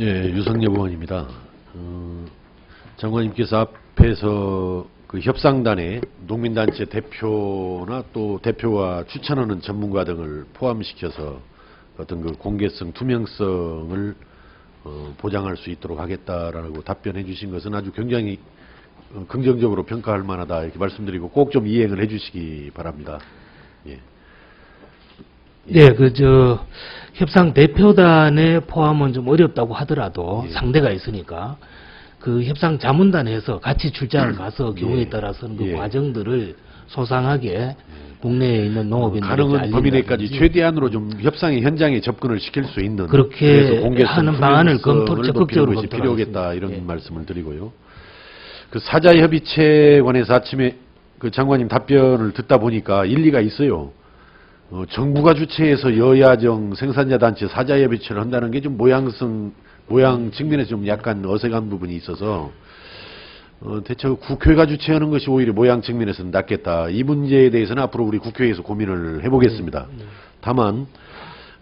예, 유성엽 의원입니다. 어, 장관님께서 앞에서 그 협상단에 농민단체 대표나 또 대표와 추천하는 전문가 등을 포함시켜서 어떤 그 공개성, 투명성을 어, 보장할 수 있도록 하겠다라고 답변해 주신 것은 아주 굉장히 어, 긍정적으로 평가할 만하다 이렇게 말씀드리고 꼭 좀 이행을 해 주시기 바랍니다. 예. 네, 그, 저, 협상 대표단에 포함은 좀 어렵다고 하더라도 예. 상대가 있으니까 그 협상 자문단에서 같이 출장을 가서 경우에 예. 따라서는 그 예. 과정들을 소상하게 국내에 있는 농업인들에게 가능한 범위 내까지 최대한으로 좀 협상의 현장에 접근을 시킬 수 있는 그렇게 하는 방안을 검토- 적극적으로 검토를 필요하겠다. 이런 예. 말씀을 드리고요. 그 사자협의체 관해서 아침에 그 장관님 답변을 듣다 보니까 일리가 있어요. 어, 정부가 주최해서 여야정 생산자 단체 사자협의체를 한다는 게 좀 모양성 모양 측면에서 좀 약간 어색한 부분이 있어서 어, 대체 국회가 주최하는 것이 오히려 모양 측면에서는 낫겠다. 이 문제에 대해서는 앞으로 우리 국회에서 고민을 해보겠습니다. 다만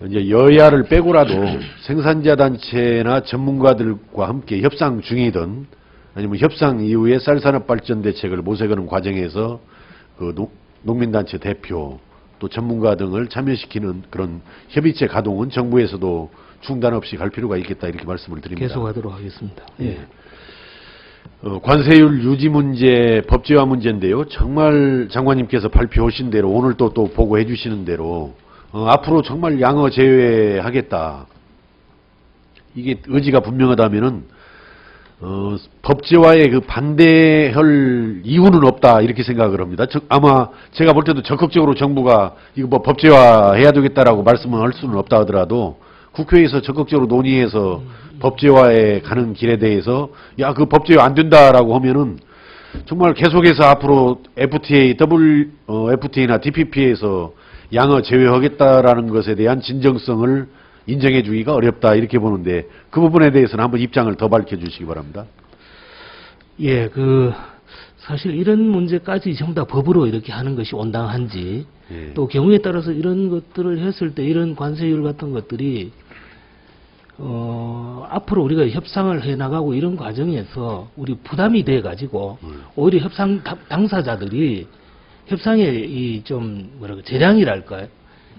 이제 여야를 빼고라도 생산자 단체나 전문가들과 함께 협상 중이든 아니면 협상 이후에 쌀산업 발전 대책을 모색하는 과정에서 그 농- 농민단체 대표 또 전문가 등을 참여시키는 그런 협의체 가동은 정부에서도 중단 없이 갈 필요가 있겠다 이렇게 말씀을 드립니다. 계속하도록 하겠습니다. 예. 어, 관세율 유지 문제, 법제화 문제인데요. 정말 장관님께서 발표하신 대로 오늘 또 또 보고해 주시는 대로 어, 앞으로 정말 양어 제외하겠다. 이게 의지가 분명하다면은 어, 법제화에 그 반대할 이유는 없다 이렇게 생각을 합니다. 저- 아마 제가 볼 때도 적극적으로 정부가 이거 뭐 법제화 해야 되겠다라고 말씀을 할 수는 없다 하더라도 국회에서 적극적으로 논의해서 법제화에 가는 길에 대해서 야 그 법제화 안 된다라고 하면은 정말 계속해서 앞으로 FTA, W, 어, FTA나 DPP에서 양어 제외하겠다라는 것에 대한 진정성을 인정해 주기가 어렵다 이렇게 보는데 그 부분에 대해서는 한번 입장을 더 밝혀 주시기 바랍니다. 예, 그, 사실 이런 문제까지 전부 다 법으로 이렇게 하는 것이 온당한지, 예. 또 경우에 따라서 이런 것들을 했을 때 이런 관세율 같은 것들이, 어, 앞으로 우리가 협상을 해 나가고 이런 과정에서 우리 부담이 돼 가지고, 음. 오히려 협상 당- 당사자들이 협상의 이 좀, 뭐랄까, 재량이랄까요?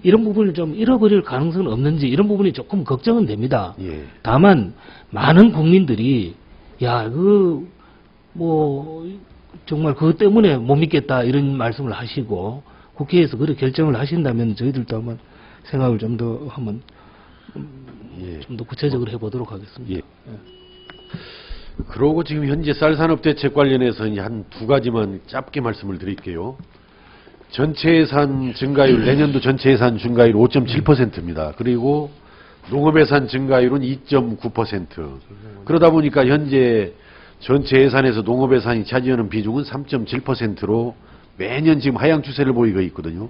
이런 부분을 좀 잃어버릴 가능성은 없는지 이런 부분이 조금 걱정은 됩니다. 예. 다만 많은 국민들이 야 그 뭐 정말 그것 때문에 못 믿겠다 이런 말씀을 하시고 국회에서 그렇게 결정을 하신다면 저희들도 한번 생각을 좀 더 한번 예. 좀더 구체적으로 해보도록 하겠습니다. 예. 그러고 지금 현재 쌀산업 대책 관련해서 한 두 가지만 짧게 말씀을 드릴게요. 전체 예산 증가율 내년도 전체 예산 증가율 5.7%입니다. 그리고 농업 예산 증가율은 2.9%. 그러다 보니까 현재 전체 예산에서 농업 예산이 차지하는 비중은 3.7%로 매년 지금 하향 추세를 보이고 있거든요.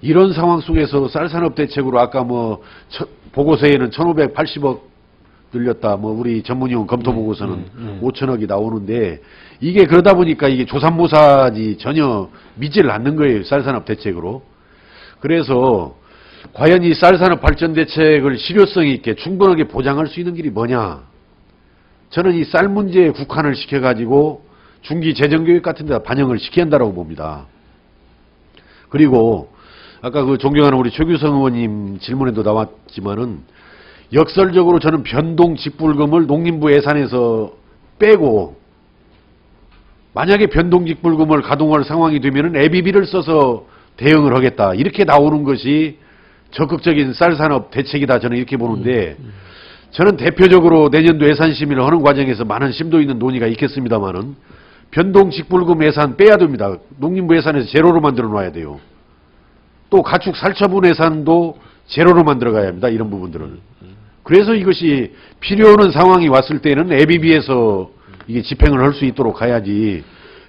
이런 상황 속에서 쌀산업 대책으로 아까 뭐 처- 보고서에는 1,580억 늘렸다. 뭐 우리 전문위원 검토 보고서는 음, 음. 5천억이 나오는데 이게 그러다 보니까 이게 조산모사지 전혀 믿지를 않는 거예요. 쌀산업 대책으로. 그래서 과연 이 쌀산업 발전 대책을 실효성 있게 충분하게 보장할 수 있는 길이 뭐냐? 저는 이 쌀 문제에 국한을 시켜가지고 중기 재정 교육 같은 데다 반영을 시켜야 한다고 봅니다. 그리고 아까 그 존경하는 우리 최규성 의원님 질문에도 나왔지만은 역설적으로 저는 변동 직불금을 농림부 예산에서 빼고 만약에 변동 직불금을 가동할 상황이 되면은 ABB를 써서 대응을 하겠다. 이렇게 나오는 것이 적극적인 쌀산업 대책이다. 저는 이렇게 보는데 저는 대표적으로 내년도 예산 심의를 하는 과정에서 많은 심도 있는 논의가 있겠습니다만은 변동 직불금 예산 빼야 됩니다. 농림부 예산에서 제로로 만들어 놔야 돼요. 또 가축 살처분 예산도 제로로 만들어 가야 합니다. 이런 부분들을. 그래서 이것이 필요 없는 상황이 왔을 때는 ABB에서 이게 집행을 할 수 있도록 가야지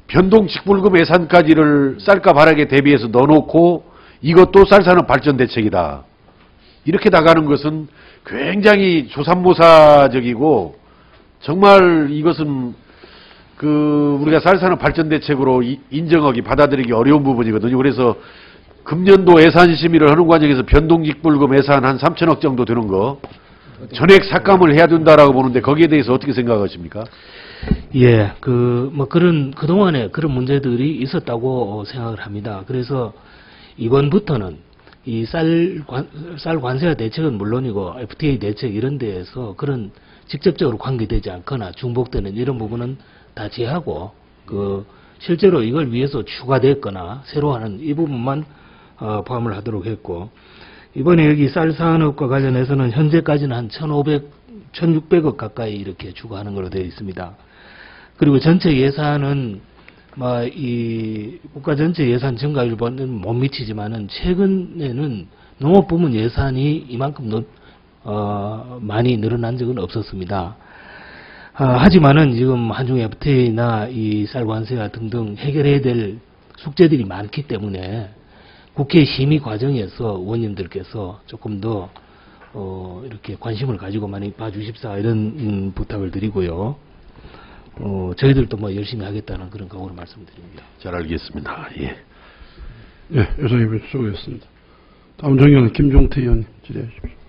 변동 직불금 예산까지를 쌀값 하락에 대비해서 넣어놓고 이것도 쌀산업 발전 대책이다. 이렇게 나가는 것은 굉장히 조산모사적이고 정말 이것은 그 우리가 쌀산업 발전 대책으로 이- 인정하기 받아들이기 어려운 부분이거든요. 그래서 금년도 예산 심의를 하는 과정에서 변동직불금 예산 한 3천억 정도 되는 거 전액 삭감을 해야 된다라고 보는데 거기에 대해서 어떻게 생각하십니까? 예, 그, 뭐 그런, 그동안에 그런 문제들이 있었다고 어, 생각을 합니다. 그래서 이번부터는 이 쌀, 관, 쌀 관세와 대책은 물론이고 FTA 대책 이런 데에서 그런 직접적으로 관계되지 않거나 중복되는 이런 부분은 다 제하고 그 실제로 이걸 위해서 추가됐거나 새로 하는 이 부분만 어, 포함을 하도록 했고 이번에 여기 쌀 산업과 관련해서는 현재까지는 한 1,500, 1,600억 가까이 이렇게 추가하는 걸로 되어 있습니다. 그리고 전체 예산은 뭐이 국가 전체 예산 증가율보는 못 미치지만은 최근에는 농업 부문 예산이 이만큼 높- 어, 많이 늘어난 적은 없었습니다. 아, 하지만은 지금 한중 FTA나 이 쌀 관세와 등등 해결해야 될 숙제들이 많기 때문에 국회 심의 과정에서 의원님들께서 조금 더 어, 이렇게 관심을 가지고 많이 봐주십사 이런 음, 부탁을 드리고요. 어, 저희들도 뭐 열심히 하겠다는 그런 각오로 말씀드립니다. 잘 알겠습니다. 예. 예, 여성의원 수고했습니다. 다음 정의원 김종태 의원 질의하십시오.